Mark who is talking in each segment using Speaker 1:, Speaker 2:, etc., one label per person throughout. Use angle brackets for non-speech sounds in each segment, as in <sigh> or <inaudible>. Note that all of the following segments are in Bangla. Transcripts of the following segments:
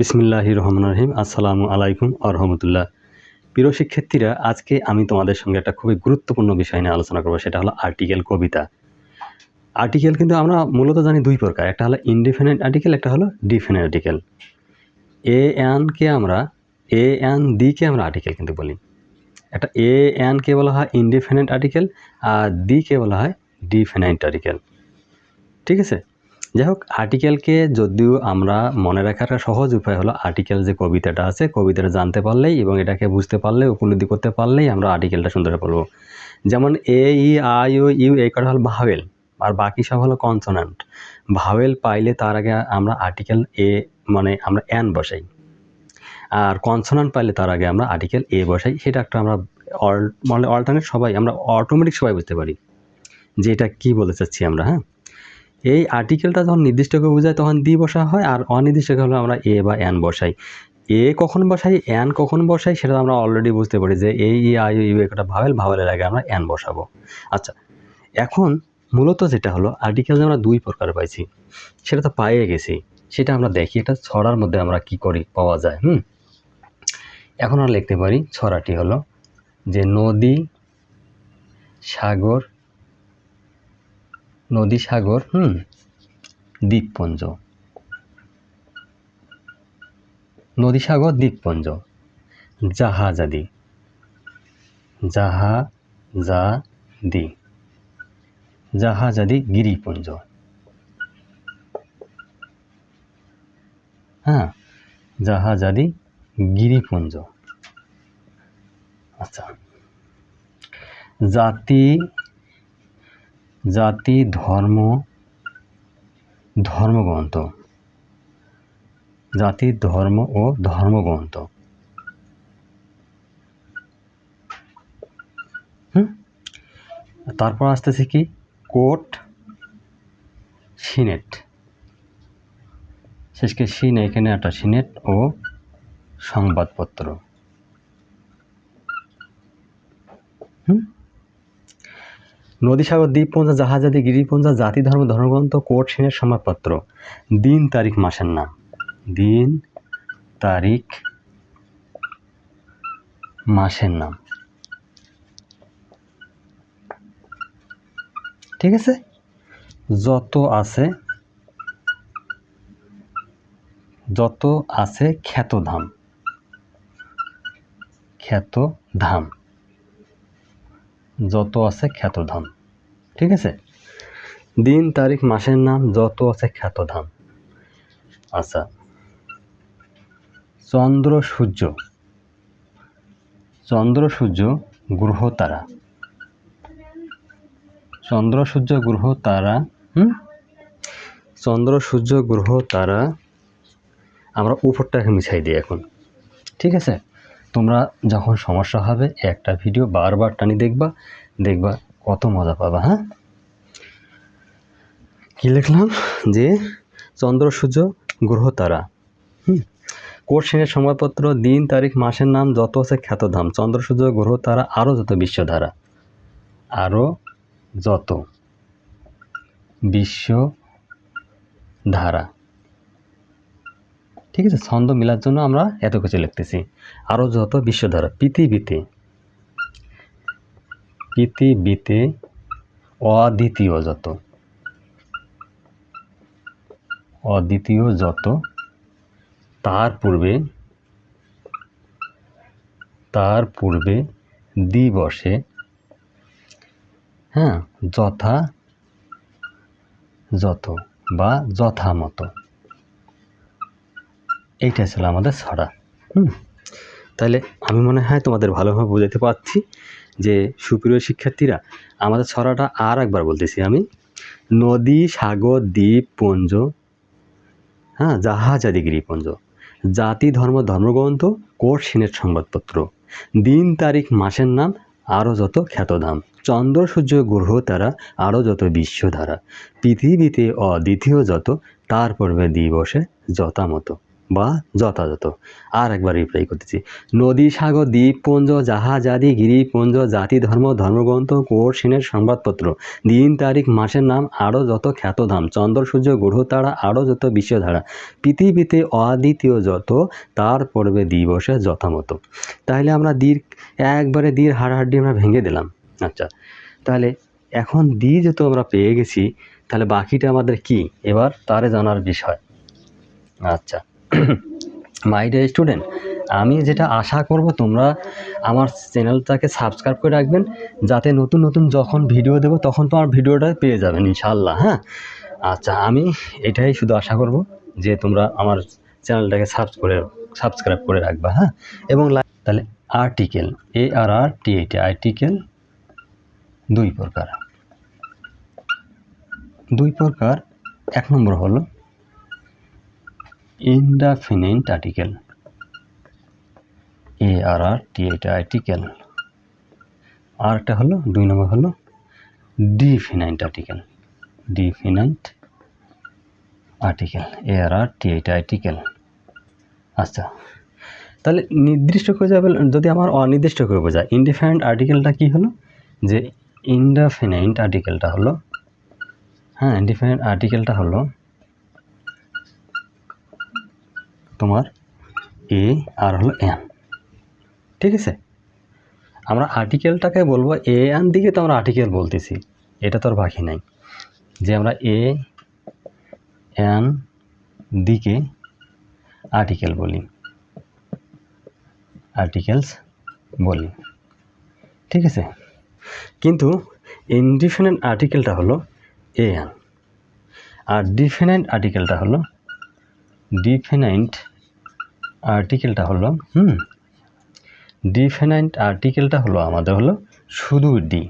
Speaker 1: বিসমিল্লাহ রহমান রহিম। আসসালামু আলাইকুম আরহামতুল্লাহ প্রিয় শিক্ষার্থীরা, আজকে আমি তোমাদের সঙ্গে একটা খুবই গুরুত্বপূর্ণ বিষয় নিয়ে আলোচনা করব, সেটা হলো আর্টিকেল কবিতা। আর্টিকেল কিন্তু আমরা মূলত জানি দুই প্রকার, একটা হলো ইনডিফিনেন্ট আর্টিকেল একটা হলো ডিফিনেন্ট আর্টিকেল এ এনকে আমরা এ এন দিকে আমরা আর্টিকেল কিন্তু বলি। একটা এ এনকে বলা হয় ইনডিফিনেন্ট আর্টিকেল আর দিকে বলা হয় ডিফিনেন্ট আর্টিকেল ঠিক আছে? যাই হোক আর্টিকেলকে যদিও আমরা মনে রাখার সহজ উপায় হলো আর্টিকেল যে কবিতাটা আছে, কবিতাটা জানতে পারলেই এবং এটাকে বুঝতে পারলে উপলব্ধি করতে পারলেই আমরা আর্টিকেলটা সুন্দর পড়ব। যেমন এ, ই আই ও, ইউ, এই কটা হল ভাওয়েল, আর বাকি সব হলো কনসোনান্ট ভাওয়েল পাইলে তার আগে আমরা আর্টিকেল এ মানে আমরা অ্যান বসাই। আর কনসোনান্ট পাইলে তার আগে আমরা আর্টিকেল এ বসাই, সেটা একটা আমরা মানে অল্টারনেট সবাই, আমরা অটোমেটিক সবাই বুঝতে পারি। যে এটা কী বলতে চাচ্ছি আমরা হ্যাঁ? এই আর্টিকেলটা যখন নির্দিষ্টকে বোঝায়, তখন দি বসা হয় আর অনির্দিষ্টকে হলে আমরা এ বা এন বসাই। এ কখন বসাই এন কখন বসাই, সেটা আমরা অলরেডি বুঝতে পারি যে এই ই আই ইউ একটা ভাওয়েল ভাওয়েলের আগে আমরা এন বসাবো। আচ্ছা এখন মূলত যেটা হলো আর্টিকেল আমরা দুই প্রকার পাইছি, সেটা তো পাইয়ে গেছি। সেটা আমরা দেখি, এটা ছড়ার মধ্যে আমরা কি করি, পাওয়া যায়, হুম? এখন আমরা লিখতে পারি, ছড়াটি হলো যে নদী, সাগর নদী সাগর, হুম, দ্বীপপুঞ্জ। নদী সাগর, দ্বীপপুঞ্জ। জাহাজাদি। জাহাজাদি। জাহাজাদি, গিরিপুঞ্জ। হ্যাঁ জাহাজাদি, গিরিপুঞ্জ। আচ্ছা। জাতি জাতি, ধর্ম, ধর্মগ্রন্থ। জাতি, ধর্ম ও ধর্মগ্রন্থ। তারপর আসতেছে কি? Coat senate. শেষকে সিন, এখানে একটা সিনেট ও সংবাদপত্র। হুম? নদীসাগর দ্বীপপুঞ্জ জাহাজাদি গিরিপুঞ্জ জাতি, ধর্ম, ধর্মগ্রন্থ কোর্ট সেনের সংবাদপত্র। দিন, তারিখ, মাসের নাম। দিন, তারিখ, মাসের নাম। ঠিক আছে? যত আছে যত আছে খ্যাতধাম। খ্যাতধাম। যত আছে খ্যাতধাম। ঠিক আছে? দিন, তারিখ, মাসের নাম, যত আছে খ্যাতধাম। আচ্ছা। চন্দ্র, সূর্য। চন্দ্র, সূর্য, গ্রহ, তারা। চন্দ্র, সূর্য, গ্রহ, তারা, হুম? চন্দ্র, সূর্য, গ্রহ, তারা। আমরা উপরটাকে মিছাই দিই এখন। ঠিক আছে? তোমরা যখন সমস্যা হবে, একটা ভিডিও বারবার টানি দেখবা দেখবা কত মজা পাবা হ্যাঁ? কী লিখলাম? যে চন্দ্র, সূর্য, গ্রহ, তারা। হুম। সংবাদপত্র দিন, তারিখ, মাসের নাম, যত আছে খ্যাতধাম চন্দ্র, সূর্য, গ্রহ, তারা আরও যত বিশ্বধারা। আরও যত বিশ্ব ধারা ঠিক আছে, ছন্দ মিলার জন্য আমরা এত কিছু লিখতেছি। আরও যত বিশ্বধারা পৃথিবীতে পৃথিবীতে অদ্বিতীয় যত অদ্বিতীয় যত, তার পূর্বে তার পূর্বে দিবসে হ্যাঁ যথা, যত বা যথামতো। এইটা ছিল আমাদের ছড়া হুম? তাহলে আমি মনে হয় তোমাদের ভালোভাবে বোঝাতে পারছি যে সুপ্রিয় শিক্ষার্থীরা, আমাদের ছড়াটা আর একবার বলতেছি আমি। নদী, সাগর, দ্বীপ পুঞ্জ হ্যাঁ জাহাজাদি গিরিপুঞ্জ। জাতি, ধর্ম, ধর্মগ্রন্থ কোর্ট সিনেট সংবাদপত্র। দিন, তারিখ, মাসের নাম, আরও যত খ্যাতধাম চন্দ্র, সূর্য, গ্রহ, তারা, আরও যত বিশ্বধারা। পৃথিবীতে অদ্বিতীয় যত, তার পূর্বে দিবসে যথামতো। বা যথাযথ। আর একবার রিপ্লাই করতেছি। নদী, সাগর দ্বীপপুঞ্জ জাহাজাদি গিরিপুঞ্জ জাতি, ধর্ম, ধর্মগ্রন্থ, কোর, সেনের সংবাদপত্র। দিন, তারিখ, মাসের নাম, আরও যত খ্যাতধাম চন্দ্র, সূর্য গ্রহতারা আরও যত বিশ্বধারা, পৃথিবীতে অদ্বিতীয় যত, তার পড়বে দিবসে যথামতো। তাহলে আমরা দীর, একবারে দীর হাড়াহাড্ডি আমরা ভেঙে দিলাম। আচ্ছা তাহলে এখন দি যেহেতু আমরা পেয়ে গেছি, তাহলে বাকিটা আমাদের কি? এবার তারে জানার বিষয়। আচ্ছা মাই ডে স্টুডেন্ট আমি যেটা আশা করব তোমরা আমার চ্যানেলটাকে সাবস্ক্রাইব করে রাখবেন। যাতে নতুন নতুন যখন ভিডিও দেবো, তখন তোমার ভিডিওটা পেয়ে যাবেন ইনশাল্লাহ হ্যাঁ? আচ্ছা আমি এটাই শুধু আশা করব যে তোমরা আমার চ্যানেলটাকে সাবস করে সাবস্ক্রাইব করে রাখবা হ্যাঁ? এবং তাহলে আর্টিকেল এ আর আর টি এইটি আর্টিকেল দুই প্রকার। দুই প্রকার, এক নম্বর হলো ইনডাফিনেন্ট আর্টিকেল এ আর আর টি এটা আর্টিকেল আর একটা হলো, দুই নম্বর হলো ডিফিনাইন্ট আর্টিকেল ডিফিনাইন্ট আর্টিকেল এ আর আর টি এটা আর্টিকেল আচ্ছা তাহলে নির্দিষ্ট করে যাবে, যদি আমার অনির্দিষ্ট করে বোঝায় ইনডিফারেন্ট আর্টিকেলটা কি হলো? যে ইনডাফিনাইন্ট আর্টিকেলটা হলো হ্যাঁ ইনডিফারেন্ট আর্টিকেলটা হলো তোমার এ আর হলো এন ঠিক আছে? আমরা আর্টিকেলটাকে বলব এ এন দিকে তো আমরা আর্টিকেল বলতেছি, এটা তো আর বাকি নাই। যে আমরা এ এন দিকে আর্টিকেল বলি আর্টিকেলস বলি। ঠিক আছে? কিন্তু ইনডিফিনেন্ট আর্টিকেলটা হলো এ এন আর ডিফিনেন্ট আর্টিকেলটা হলো ডিফিনাইন্ট আর্টিকেলটা হলো, হুম? ডিফিনাইন্ট আর্টিকেলটা হলো আমাদের হলো শুধু ডি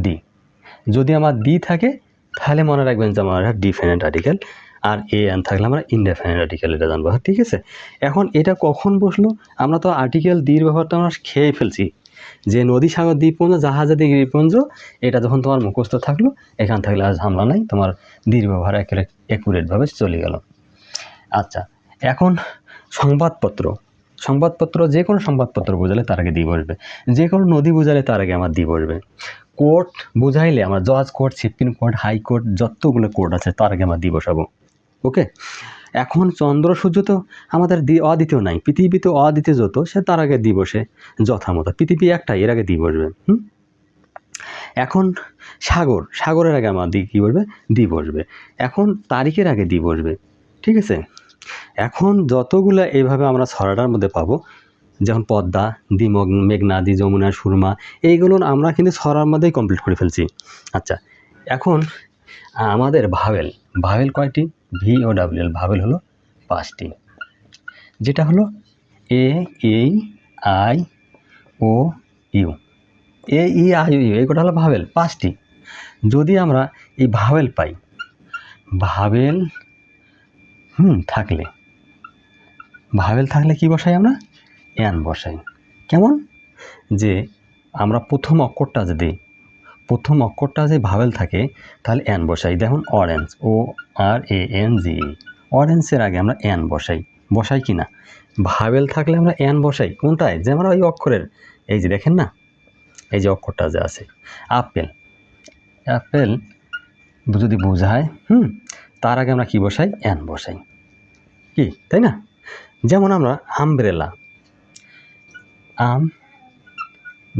Speaker 1: ডি। যদি আমার ডি থাকে, তাহলে মনে রাখবেন যে আমার ডিফিনেন্ট আর্টিকেল আর এ এন থাকলে আমরা ইনডেফিনেন্ট আর্টিকেল এটা জানব। ঠিক আছে? এখন এটা কখন বসল? আমরা তো আর্টিকেল দির ব্যবহারটা আমরা খেয়ে ফেলছি। যে নদী সাগর দ্বীপপুঞ্জ জাহাজাদি দ্বীপপুঞ্জ এটা যখন তোমার মুখস্থ থাকল, এখান থাকলে আর ঝামলা নাই, তোমার দীর ব্যবহার একেবারে অ্যাকুরেটভাবে চলে গেল। এখন সংবাদপত্র। সংবাদপত্র, যে কোনো সংবাদপত্র বোঝালে তার আগে দিয়ে বসবে যে কোনো নদী বোঝালে তার আগে আমার দিয়ে বসবে কোর্ট বুঝাইলে আমার জজ court supreme court high court যতগুলো কোর্ট আছে তার আগে আমার দিয়ে বসাবো ওকে? এখন চন্দ্র সূর্য তো আমাদের অদ্বিতীয় নাই। পৃথিবীতে অদ্বিতীয় যত, সে তার আগে দিয়ে বসে যথামতো। পৃথিবী একটাই, এর আগে দিয়ে বসবে হুম? এখন সাগর, সাগরের আগে আমার দি কী বসবে? দি বসবে এখন তারিখের আগে দি বসবে ঠিক আছে? এখন যতগুলো এইভাবে আমরা ছড়াটার মধ্যে পাবো, যেমন পদ্মা দিমগ মেঘনা দি যমুনা সুরমা, এইগুলো আমরা কিন্তু ছড়ার মধ্যেই কমপ্লিট করে ফেলছি। আচ্ছা এখন আমাদের ভাবেল ভাবেল কয়টি? ভি ও ডাব্লিউ এল ভাবেল হলো পাঁচটি। যেটা হলো A E I O U A E I U এইগুলো হলো ভাবেল পাঁচটি। যদি আমরা এই ভাবেল পাই ভাবেল হুম, থাকলে। ভাবেল থাকলে কি বসাই আমরা? এন বসাই। কেমন? যে আমরা প্রথম অক্ষরটা যদি, প্রথম অক্ষরটা যে ভাবেল থাকে, তাহলে এন বসাই। দেখুন orange O R A N G অরেঞ্জের আগে আমরা এন বসাই। বসাই কি না ভাবেল থাকলে আমরা এন বসাই। কোনটায়? যে আমরা ওই অক্ষরের। এই যে দেখেন না? এই যে অক্ষরটা যে আছে। আপেল। অ্যাপেল যদি বোঝায়, হুম, তার আগে আমরা কি বসাই? এন বসাই। কি, তাই না? যেমন আমরা umbrella, um,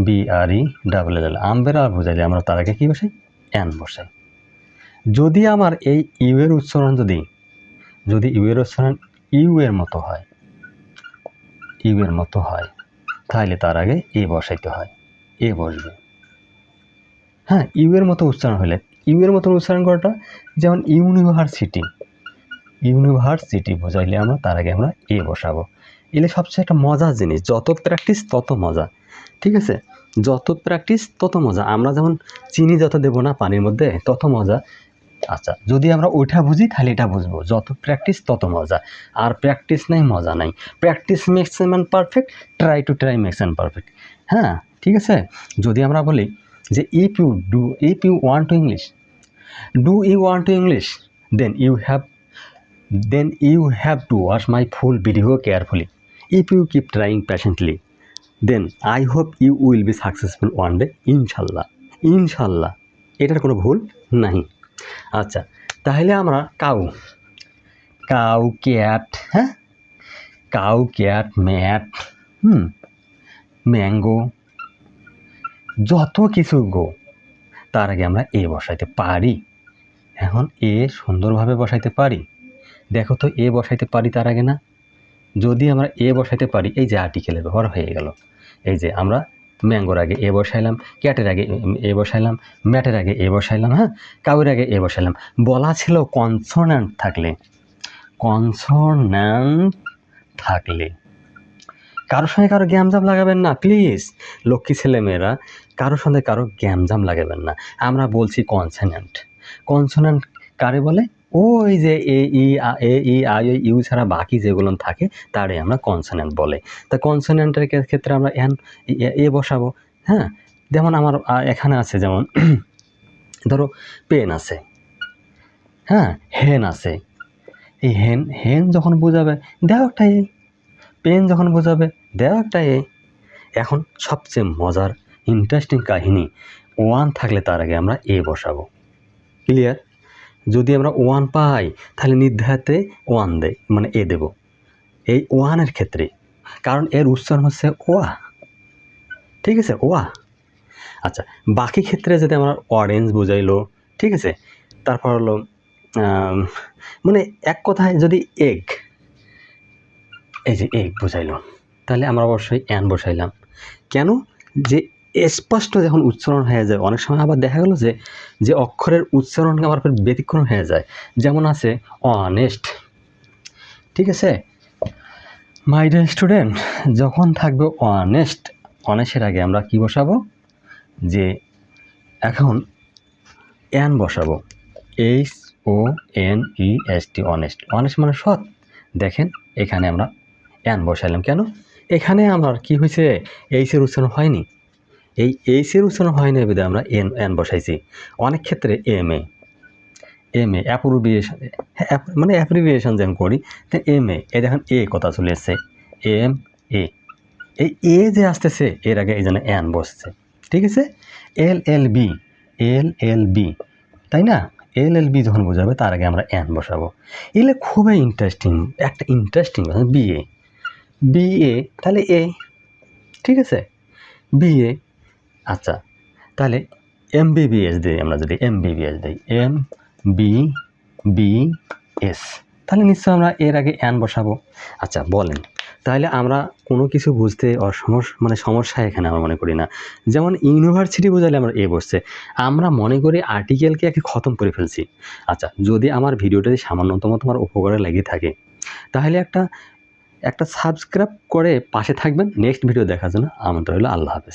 Speaker 1: B, R, E, double L umbrella বোঝাইলে আমরা তার আগে কী বসাই? এন বসাই। যদি আমার এই ইউ এর উচ্চারণ যদি যদি ইউ এর উচ্চারণ ইউ এর মতো হয়, ইউ এর মতো হয় তাহলে তার আগে এ বসাইতে হয়, এ বসবে। হ্যাঁ ইউ এর মতো উচ্চারণ হলে ইউ এর মতো উচ্চারণ করাটা যেমন ইউনিভার্সিটি ইউনিভার্সিটি বোঝাইলে আমরা, তার আগে আমরা এ বসাবো। এলে সবচেয়ে একটা মজার জিনিস, যত প্র্যাকটিস তত মজা, ঠিক আছে? যত প্র্যাকটিস তত মজা। আমরা যেমন চিনি যত দেবো না, পানির মধ্যে, তত মজা। আচ্ছা যদি আমরা ওইটা বুঝি, তাহলে এটা বুঝব। যত প্র্যাকটিস তত মজা। আর প্র্যাকটিস নাই, মজা নাই। Practice makes man perfect try to try makes man perfect হ্যাঁ ঠিক আছে? যদি আমরা বলি যে if you do if you want to English do you want to English then you have then you have to watch my full video carefully if you keep trying patiently then I hope you will be successful one day ইনশাল্লাহ ইনশাল্লাহ এটার কোনো ভুল নাই। আচ্ছা তাহলে আমরা কাউ। কাউ ক্যাট হ্যাঁ? কাউ ক্যাট, ম্যাট, হুম? ম্যাঙ্গো, যত কিছু গো, তার আগে আমরা এ বসাইতে পারি। এখন এ সুন্দরভাবে বসাইতে পারি। দেখো তো, এ বসাইতে পারি তার আগে না? যদি আমরা এ বসাইতে পারি, এই যে আর্টিকেলের ব্যবহার হয়ে গেল। এই যে আমরা ম্যাঙ্গোর আগে এ বসাইলাম, ক্যাটের আগে এ বসাইলাম, ম্যাটের আগে এ বসাইলাম হ্যাঁ? কাউয়ের আগে এ বসাইলাম। বলা ছিল কনসোনান্ট থাকলে কনসোনান্ট থাকলে। কারোর সঙ্গে কারও গ্যামজাম লাগাবেন না, প্লিজ। লক্ষ্মী ছেলেমেয়েরা, কারোর সঙ্গে কারও গ্যামজাম লাগাবেন না। আমরা বলছি কনসোনেন্ট কনসোনেন্ট কারে বলে? ওই যে এ, ই এ, ই আই ইউ ছাড়া বাকি যেগুলো থাকে, তারে আমরা কনসোনেন্ট বলে। তা কনসোনেন্টের ক্ষেত্রে আমরা এন, এ বসাবো হ্যাঁ? যেমন আমার এখানে আছে যেমন, <clears throat> ধরো পেন আছে হ্যাঁ? হেন আছে। এই হেন হেন যখন বোঝাবে, দেও একটা এ। পেন যখন বোঝাবে, দেও একটা এ। এখন সবচেয়ে মজার ইন্টারেস্টিং কাহিনী ওয়ান থাকলে তার আগে আমরা এ বসাবো। ক্লিয়ার যদি আমরা ওয়ান পাই, তাহলে নির্ধারিতে ওয়ান দেয় মানে এ দেব। এই ওয়ানের ক্ষেত্রে, কারণ এর উচ্চারণ হচ্ছে ওয়া। ঠিক আছে, ওয়া। আচ্ছা বাকি ক্ষেত্রে যদি আমরা অরেঞ্জ বোঝাইলো, ঠিক আছে, তারপর হলো মানে এক কথায় যদি এগ এই যে এগ বোঝাইলো, তাহলে আমরা অবশ্যই অ্যান বসাইলাম। কেন? যে স্পষ্ট যখন উচ্চারণ হয়ে যায়, অনেক সময় আবার দেখা গেল যে যে অক্ষরের উচ্চারণ আবার ব্যতিক্রম হয়ে যায়। যেমন আছে অনেস্ট ঠিক আছে? মাই ডিয়ার স্টুডেন্ট যখন থাকবে অনেস্ট অনেস্টের আগে আমরা কি বসাবো? যে, এখন এন বসাবো। H O N E S T honest honest মানে সৎ। দেখেন, এখানে আমরা এন বসাইলাম কেন? এখানে আমার কি হয়েছে? এইচের উচ্চারণ হয়নি। এই এইচের উচ্চারণ হয়নি বিধে আমরা এন এন বসাইছি। অনেক ক্ষেত্রে এম এ এম এ অ্যাপ্রোভিয়েশন মানে অ্যাপ্রিভিয়েশন যেমন করি, তো এম এ এ দেখেন এ কথা চলে এসছে। এম এ এই এ যে আসতেছে, এর আগে এই জন্য এন বসছে। ঠিক আছে? এল L B L L B তাই না? এল এল বি যখন বোঝাবে, তার আগে আমরা এন বসাবো। এগুলো খুবই ইন্টারেস্টিং একটা ইন্টারেস্টিং বিএ বিএ তাহলে এ ঠিক আছে? বিএ আচ্ছা তাহলে এম বিবিএস দিই আমরা যদি এম বিবিএস দিই এম বি বি এস তাহলে নিশ্চয় আমরা এর আগে অ্যান বসাবো। আচ্ছা বলেন, তাহলে আমরা কোনো কিছু বুঝতে অসমস্যা মানে সমস্যা এখানে আমরা মনে করি না। যেমন ইউনিভার্সিটি বোঝালে আমরা এ বসছে। আমরা মনে করি আর্টিকেলকে একে খতম করে ফেলছি। আচ্ছা যদি আমার ভিডিওটাতে সামান্যতম তোমার উপকারে লেগে থাকে, তাহলে একটা একটা সাবস্ক্রাইব করে পাশে থাকবেন। নেক্সট ভিডিও দেখার জন্য আমন্ত্রণ হলো আল্লাহ হাফেজ।